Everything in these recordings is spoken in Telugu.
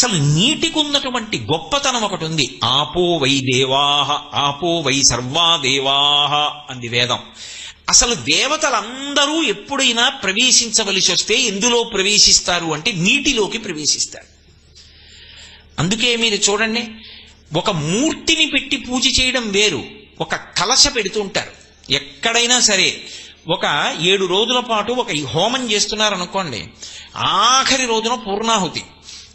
అసలు నీటికి ఉన్నటువంటి గొప్పతనం ఒకటి ఉంది. ఆపో వై దేవాహ ఆపో వై సర్వా దేవాహ అంది వేదం. అసలు దేవతలందరూ ఎప్పుడైనా ప్రవేశించవలసి వస్తే ఎందులో ప్రవేశిస్తారు అంటే నీటిలోకి ప్రవేశిస్తారు. అందుకే మీరు చూడండి ఒక మూర్తిని పెట్టి పూజ చేయడం వేరు. ఒక కలశ పెడుతుంటారు ఎక్కడైనా సరే ఒక ఏడు రోజుల పాటు ఒక హోమం చేస్తున్నారు అనుకోండి ఆఖరి రోజున పూర్ణాహుతి.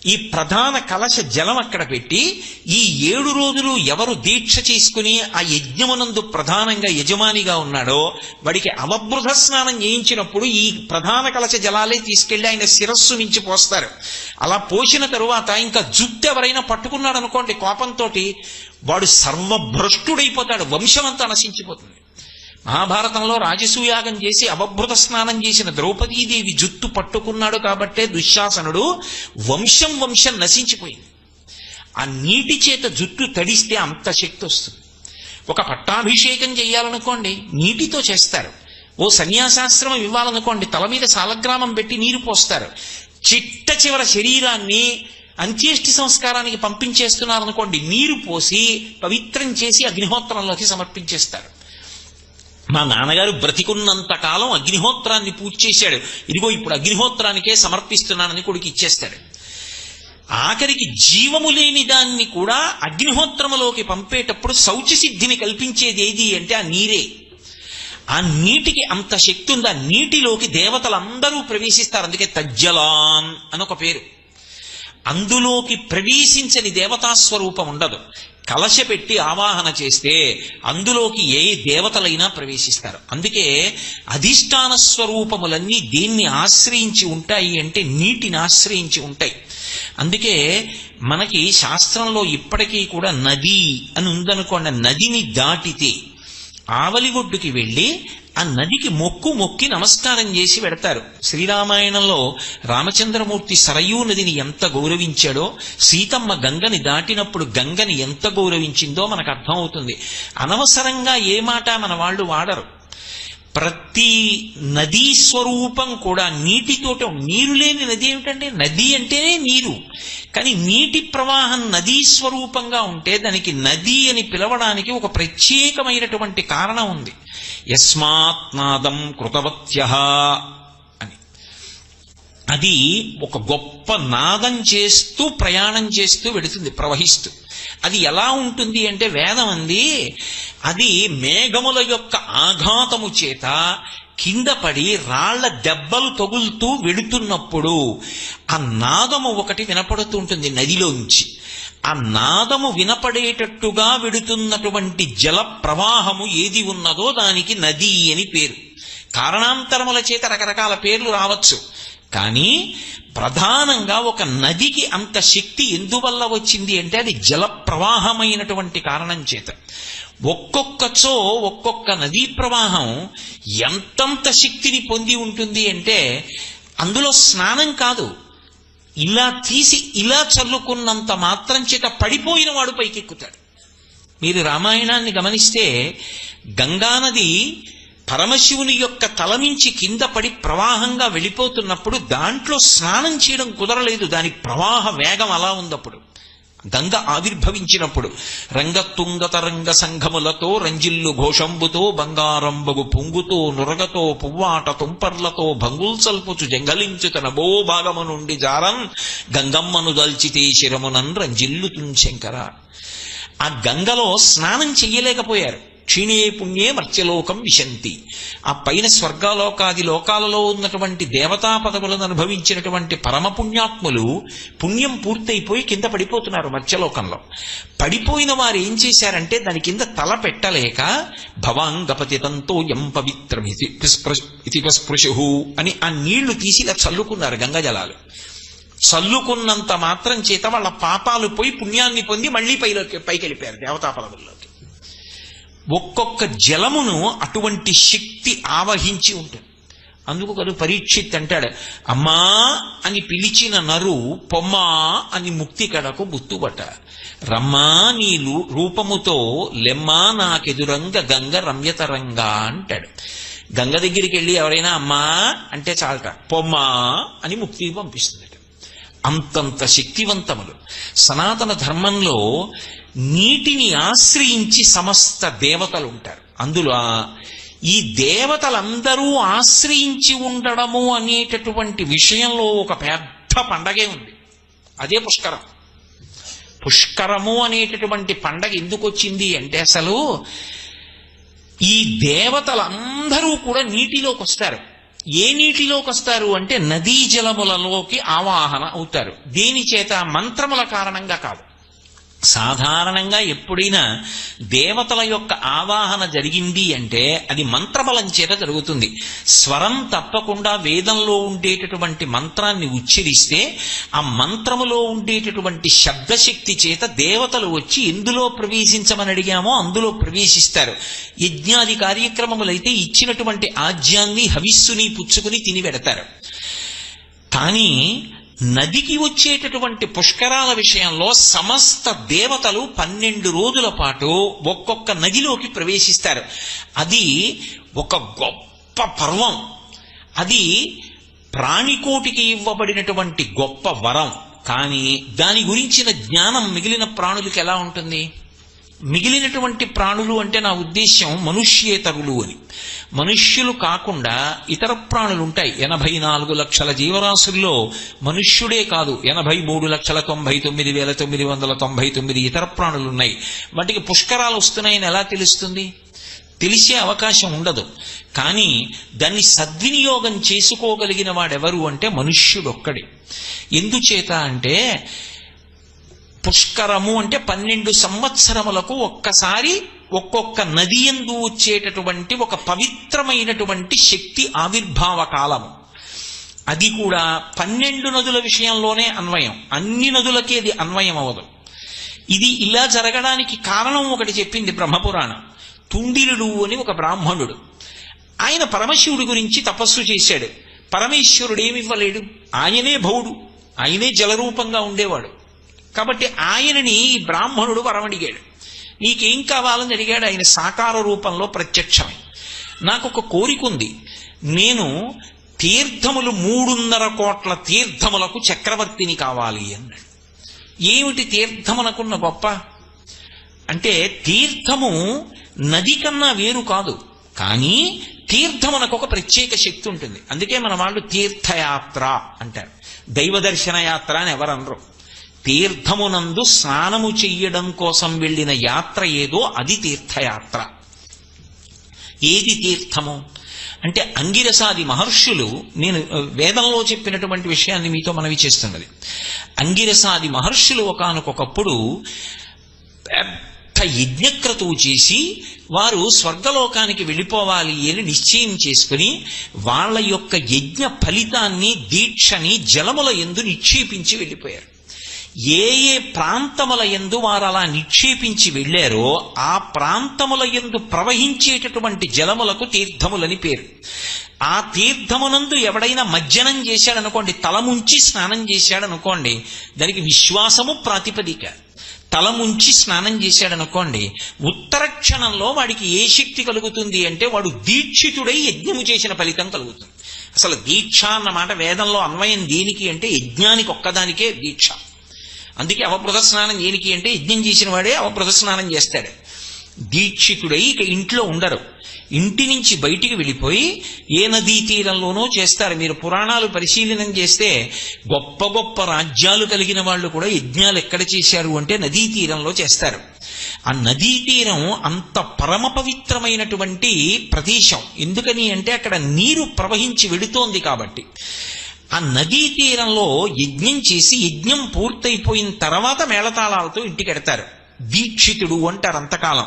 ఈ ప్రధాన కలశ జలం అక్కడ పెట్టి ఈ ఏడు రోజులు ఎవరు దీక్ష చేసుకుని ఆ యజ్ఞమునందు ప్రధానంగా యజమానిగా ఉన్నాడో వాడికి అవబృధ స్నానం చేయించినప్పుడు ఈ ప్రధాన కలశ జలాలే తీసుకెళ్ళి ఆయన శిరస్సు నుంచి పోస్తారు. అలా పోసిన తరువాత ఇంకా జుట్టు ఎవరైనా పట్టుకున్నాడు అనుకోండి కోపంతో వాడు సర్వభ్రష్టుడైపోతాడు వంశమంతా నశించిపోతుంది. మహాభారతంలో రాజసూయాగం చేసి అవభృత స్నానం చేసిన ద్రౌపదీదేవి జుత్తు పట్టుకున్నాడు కాబట్టే దుశ్శాసనుడు వంశం వంశం నశించిపోయింది. ఆ నీటి చేత జుట్టు తడిస్తే అంత శక్తి వస్తుంది. ఒక పట్టాభిషేకం చేయాలనుకోండి నీటితో చేస్తారు. ఓ సన్యాసాశ్రమం ఇవ్వాలనుకోండి తల మీద సాలగ్రామం పెట్టి నీరు పోస్తారు. చిట్ట చివర శరీరాన్ని అంత్యేష్టి సంస్కారానికి పంపించేస్తున్నారనుకోండి నీరు పోసి పవిత్రం చేసి అగ్నిహోత్రంలోకి సమర్పించేస్తారు. మా నాన్నగారు బ్రతికున్నంత కాలం అగ్నిహోత్రాన్ని పూజ చేశాడు. ఇదిగో ఇప్పుడు అగ్నిహోత్రానికే సమర్పిస్తున్నానని కొడుకు ఇచ్చేస్తాడు. ఆఖరికి జీవము లేని దాన్ని కూడా అగ్నిహోత్రములోకి పంపేటప్పుడు శౌచి సిద్ధిని కల్పించేది ఏది అంటే ఆ నీరే. ఆ నీటికి అంత శక్తి ఉంది. ఆ నీటిలోకి దేవతలందరూ ప్రవేశిస్తారు. అందుకే తజ్జలాన్ అని ఒక పేరు. అందులోకి ప్రవేశించని దేవతా స్వరూపం ఉండదు. కలశ పెట్టి ఆవాహన చేస్తే అందులోకి ఏ దేవతలైనా ప్రవేశిస్తారు. అందుకే అధిష్టాన స్వరూపములన్నీ దేన్ని ఆశ్రయించి ఉంటాయి అంటే నీటిని ఆశ్రయించి ఉంటాయి. అందుకే మనకి శాస్త్రంలో ఇప్పటికీ కూడా నది అని ఉందనుకోండి నదిని దాటితే ఆవలి ఒడ్డుకి వెళ్ళి ఆ నదికి మొక్కు మొక్కి నమస్కారం చేసి పెడతారు. శ్రీరామాయణంలో రామచంద్రమూర్తి సరయూ నదిని ఎంత గౌరవించాడో సీతమ్మ గంగని దాటినప్పుడు గంగని ఎంత గౌరవించిందో మనకు అర్థమవుతుంది. అనవసరంగా ఏ మాట మన వాళ్ళు వాడరు. ప్రతి నదీ స్వరూపం కూడా నీటితోట నీరు లేని నది ఏమిటంటే నది అంటేనే నీరు. కానీ నీటి ప్రవాహం నదీ స్వరూపంగా ఉంటే దానికి నది అని పిలవడానికి ఒక ప్రత్యేకమైనటువంటి కారణం ఉంది. యస్మాత్ నాదం కృతవత్య అని. అది ఒక గొప్ప నాదం చేస్తూ ప్రయాణం చేస్తూ వెడుతుంది ప్రవహిస్తూ. అది ఎలా ఉంటుంది అంటే వేదం అంది అది మేఘముల యొక్క ఆఘాతము చేత కింద పడి రాళ్ళ దెబ్బలు తగులుతూ వెడుతున్నప్పుడు ఆ నాదము ఒకటి వినపడుతూ ఉంటుంది నదిలోంచి. ఆ నాదము వినపడేటట్టుగా వెడుతున్నటువంటి జల ప్రవాహము ఏది ఉన్నదో దానికి నది అని పేరు. కారణాంతరముల చేత రకరకాల పేర్లు రావచ్చు. కానీ ప్రధానంగా ఒక నదికి అంత శక్తి ఎందువల్ల వచ్చింది అంటే అది జల ప్రవాహమైనటువంటి కారణం చేత. ఒక్కొక్కచో ఒక్కొక్క నదీ ప్రవాహం ఎంతంత శక్తిని పొంది ఉంటుంది అంటే అందులో స్నానం కాదు. ఇలా తీసి ఇలా చల్లుకున్నంత మాత్రం చేత పడిపోయిన వాడు పైకెక్కుతాడు. మీరు రామాయణాన్ని గమనిస్తే గంగానది పరమశివుని యొక్క తలమించి కింద పడి ప్రవాహంగా వెళ్ళిపోతున్నప్పుడు దాంట్లో స్నానం చేయడం కుదరలేదు. దాని ప్రవాహ వేగం అలా ఉందప్పుడు గంగ ఆవిర్భవించినప్పుడు రంగతుంగ తరంగ సంఘములతో రంజిల్లు ఘోషంబుతో బంగారంబగు పొంగుతో నురగతో పువ్వాట తుంపర్లతో భంగుల్సల్పుచు జంగలించు తన బో భాగము నుండి జారం గంగమ్మను దల్చితే శిరమునన్ రంజిల్లు శంకర. ఆ గంగలో స్నానం చెయ్యలేకపోయారు. క్షీణే పుణ్యే మర్త్యలోకం విశంతి. ఆ పైన స్వర్గలోకాది లోకాలలో ఉన్నటువంటి దేవతా పదవులను అనుభవించినటువంటి పరమ పుణ్యాత్ములు పుణ్యం పూర్తయిపోయి కింద పడిపోతున్నారు మత్స్యలోకంలో పడిపోయిన వారు ఏం చేశారంటే దాని కింద తల పెట్టలేక భవాంగపతితంతో ఎం పవిత్రమితి ఇది స్పృశు అని ఆ నీళ్ళు తీసి ఇలా చల్లుకున్నారు గంగజలాలు. చల్లుకున్నంత మాత్రం చేత వాళ్ళ పాపాలు పోయి పుణ్యాన్ని పొంది మళ్ళీ పైలోకి పైకి వెళ్ళిపోయారు దేవతా పదవుల్లో ఒక్కొక్క జలమును అటువంటి శక్తి ఆవహించి ఉంటుంది. అందుకు కదా పరీక్షిత్ అంటాడు అమ్మా అని పిలిచిన నరు పొమ్మా అని ముక్తి కడకు గుర్తుపట్ట. రమ్మా నీ రూపముతో లెమ్మా నాకెదురంగ గంగ రమ్యతరంగా అంటాడు. గంగ దగ్గరికి వెళ్ళి ఎవరైనా అమ్మా అంటే చాలట పొమ్మా అని ముక్తి పంపిస్తుంది అంతంత శక్తివంతములు. సనాతన ధర్మంలో నీటిని ఆశ్రయించి సమస్త దేవతలు ఉంటారు అందులో ఈ దేవతలందరూ ఆశ్రయించి ఉండడము అనేటటువంటి విషయంలో ఒక పెద్ద పండగే ఉంది. అదే పుష్కరం. పుష్కరము అనేటటువంటి పండగ ఎందుకు వచ్చింది అంటే అసలు ఈ దేవతలందరూ కూడా నీటిలోకి వస్తారు. ఏ నీటిలోకి వస్తారు అంటే నదీ జలములలోకి ఆవాహన అవుతారు. దీని చేత? మంత్రముల కారణంగా కాదు. సాధారణంగా ఎప్పుడైనా దేవతల యొక్క ఆవాహన జరిగింది అంటే అది మంత్రబలం చేత జరుగుతుంది. స్వరం తప్పకుండా వేదంలో ఉండేటటువంటి మంత్రాన్ని ఉచ్చరిస్తే ఆ మంత్రములో ఉండేటటువంటి శబ్దశక్తి చేత దేవతలు వచ్చి ఎందులో ప్రవేశించమని అడిగామో అందులో ప్రవేశిస్తారు. యజ్ఞాది కార్యక్రమములైతే ఇచ్చినటువంటి ఆజ్యాన్ని హవిస్సుని పుచ్చుకుని తిని పెడతారు కానీ నదికి వచ్చేటటువంటి పుష్కరాల విషయంలో సమస్త దేవతలు పన్నెండు రోజుల పాటు ఒక్కొక్క నదిలోకి ప్రవేశిస్తారు. అది ఒక గొప్ప పర్వం. అది ప్రాణికోటికి ఇవ్వబడినటువంటి గొప్ప వరం. కానీ దాని గురించిన జ్ఞానం మిగిలిన ప్రాణులకి ఎలా ఉంటుంది? మిగిలినటువంటి ప్రాణులు అంటే నా ఉద్దేశ్యం మనుష్యేతరులు అని. మనుష్యులు కాకుండా ఇతర ప్రాణులు ఉంటాయి. ఎనభై నాలుగు లక్షల జీవరాశుల్లో మనుష్యుడే కాదు. ఎనభై మూడు లక్షల తొంభై తొమ్మిది వేల తొమ్మిది వందల తొంభై తొమ్మిది ఇతర ప్రాణులు ఉన్నాయి. వాటికి పుష్కరాలు వస్తున్నాయని ఎలా తెలుస్తుంది? తెలిసే అవకాశం ఉండదు. కానీ దాన్ని సద్వినియోగం చేసుకోగలిగిన వాడెవరు అంటే మనుష్యుడొక్కడే. ఎందుచేత అంటే పుష్కరము అంటే పన్నెండు సంవత్సరములకు ఒక్కసారి ఒక్కొక్క నది ఎందు వచ్చేటటువంటి ఒక పవిత్రమైనటువంటి శక్తి ఆవిర్భావ కాలము. అది కూడా పన్నెండు నదుల విషయంలోనే అన్వయం. అన్ని నదులకి అది అన్వయం అవ్వదు. ఇది ఇలా జరగడానికి కారణం ఒకటి చెప్పింది బ్రహ్మపురాణం. తుండిలుడు అని ఒక బ్రాహ్మణుడు. ఆయన పరమశివుడి గురించి తపస్సు చేశాడు. పరమేశ్వరుడు ఏమివ్వలేడు? ఆయనే భవుడు ఆయనే జలరూపంగా ఉండేవాడు. కాబట్టి ఆయనని ఈ బ్రాహ్మణుడు వరమడిగాడు. నీకేం కావాలని అడిగాడు ఆయన సాకార రూపంలో ప్రత్యక్షమై. నాకు ఒక కోరిక ఉంది. నేను తీర్థములు మూడున్నర కోట్ల తీర్థములకు చక్రవర్తిని కావాలి అన్నాడు. ఏమిటి తీర్థమునకున్న గొప్ప? అంటే తీర్థము నది కన్నా వేరు కాదు కానీ తీర్థమునకు ఒక ప్రత్యేక శక్తి ఉంటుంది. అందుకే మన వాళ్ళు తీర్థయాత్ర అంటారు. దైవ దర్శన యాత్ర అని ఎవరనరు తీర్థమునందు స్నానము చెయ్యడం కోసం వెళ్ళిన యాత్ర ఏదో అది తీర్థయాత్ర. ఏది తీర్థము? అంటే అంగిరసాది మహర్షులు నేను వేదంలో చెప్పినటువంటి విషయాన్ని మీతో మనవి చేస్తున్నది. అంగిరసాది మహర్షులు ఒకనకొకప్పుడు పెద్ద యజ్ఞక్రతువు చేసి వారు స్వర్గలోకానికి వెళ్ళిపోవాలి అని నిశ్చయం చేసుకుని వాళ్ళ యొక్క యజ్ఞ ఫలితాన్ని దీక్షని జలముల ఎందు నిక్షేపించి వెళ్ళిపోయారు. ఏ ఏ ప్రాంతముల ఎందు వారు అలా నిక్షేపించి వెళ్ళారో ఆ ప్రాంతముల ఎందు ప్రవహించేటటువంటి జలములకు తీర్థములని పేరు. ఆ తీర్థమునందు ఎవడైనా మజ్జనం చేశాడనుకోండి తలముంచి స్నానం చేశాడనుకోండి దానికి విశ్వాసము ప్రాతిపదిక. తలముంచి స్నానం చేశాడనుకోండి ఉత్తర క్షణంలో వాడికి ఏ శక్తి కలుగుతుంది అంటే వాడు దీక్షితుడై యజ్ఞము చేసిన ఫలితం కలుగుతుంది. అసలు దీక్ష అన్నమాట వేదంలో అన్వయం దేనికి అంటే యజ్ఞానికి ఒక్కదానికే దీక్ష. అందుకే అవప్రద స్నానం దేనికి అంటే యజ్ఞం చేసిన వాడే అవప్రద స్నానం చేస్తాడు. దీక్షితుడై ఇక ఇంట్లో ఉండరు. ఇంటి నుంచి బయటికి వెళ్ళిపోయి ఏ నదీ తీరంలోనో చేస్తారు. మీరు పురాణాలు పరిశీలనం చేస్తే గొప్ప గొప్ప రాజ్యాలు కలిగిన వాళ్ళు కూడా యజ్ఞాలు ఎక్కడ చేశారు అంటే నదీ తీరంలో చేస్తారు. ఆ నదీ తీరం అంత పరమ పవిత్రమైనటువంటి ప్రదేశం. ఎందుకని అంటే అక్కడ నీరు ప్రవహించి వెడుతోంది కాబట్టి. ఆ నదీ తీరంలో యజ్ఞం చేసి యజ్ఞం పూర్తయిపోయిన తర్వాత మేళతాళాలతో ఇంటికి ఎడతారు. దీక్షితుడు అంటారు అంతకాలం.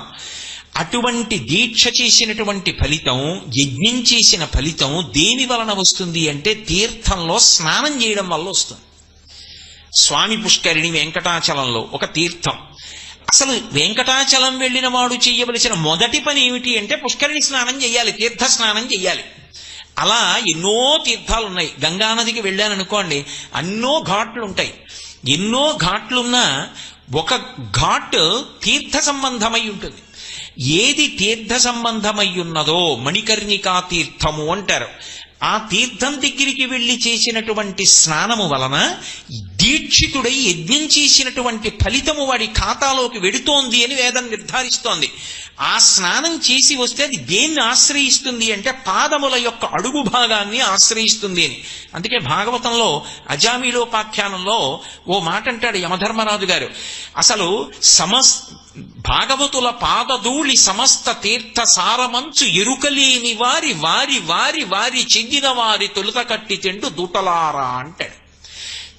అటువంటి దీక్ష చేసినటువంటి ఫలితం యజ్ఞం చేసిన ఫలితం దేని వలన వస్తుంది అంటే తీర్థంలో స్నానం చేయడం వల్ల వస్తుంది. స్వామి పుష్కరిణి వెంకటాచలంలో ఒక తీర్థం. అసలు వెంకటాచలం వెళ్ళిన వాడు చేయవలసిన మొదటి పని ఏమిటి అంటే పుష్కరిణి స్నానం చేయాలి తీర్థ స్నానం చేయాలి. అలా ఎన్నో తీర్థాలు ఉన్నాయి గంగానదికి వెళ్ళాననుకోండి అన్నో ఘాట్లు ఉంటాయి ఎన్నో ఘాట్లున్నా ఒక ఘాట్ తీర్థ సంబంధమై ఉంటుంది. ఏది తీర్థ సంబంధమై ఉన్నదో మణికర్ణికా తీర్థము అంటారు. ఆ తీర్థం దగ్గరికి వెళ్ళి చేసినటువంటి స్నానము వలన దీక్షితుడై యజ్ఞం చేసినటువంటి ఫలితము వాడి ఖాతాలోకి వెడుతోంది అని వేదం నిర్ధారిస్తోంది. ఆ స్నానం చేసి వస్తే అది దేన్ని ఆశ్రయిస్తుంది అంటే పాదముల యొక్క అడుగు భాగాన్ని ఆశ్రయిస్తుంది అని. అందుకే భాగవతంలో అజామీలోపాఖ్యానంలో ఓ మాట అంటాడు యమధర్మరాజు గారు. అసలు సమస్ భాగవతుల పాదధూళి సమస్త తీర్థ సారమంచు ఎరుకలేని వారి వారి వారి వారి చెందిన వారి తొలుత కట్టి తెండు దుటలారా అంటాడు.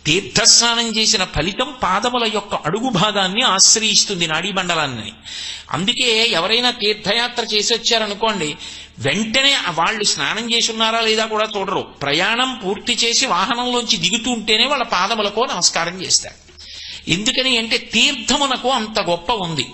తీర్థస్నానం చేసిన ఫలితం పాదముల యొక్క అడుగు భాగాన్ని ఆశ్రయిస్తుంది నాడీమండలాన్ని అందుకే ఎవరైనా తీర్థయాత్ర చేసి వచ్చారనుకోండి వెంటనే వాళ్ళు స్నానం చేసి ఉన్నారా లేదా కూడా చూడరు. ప్రయాణం పూర్తి చేసి వాహనంలోంచి దిగుతూ ఉంటేనే వాళ్ళ పాదములకు నమస్కారం చేస్తారు. ఎందుకని అంటే తీర్థమునకు అంత గొప్ప ఉంది.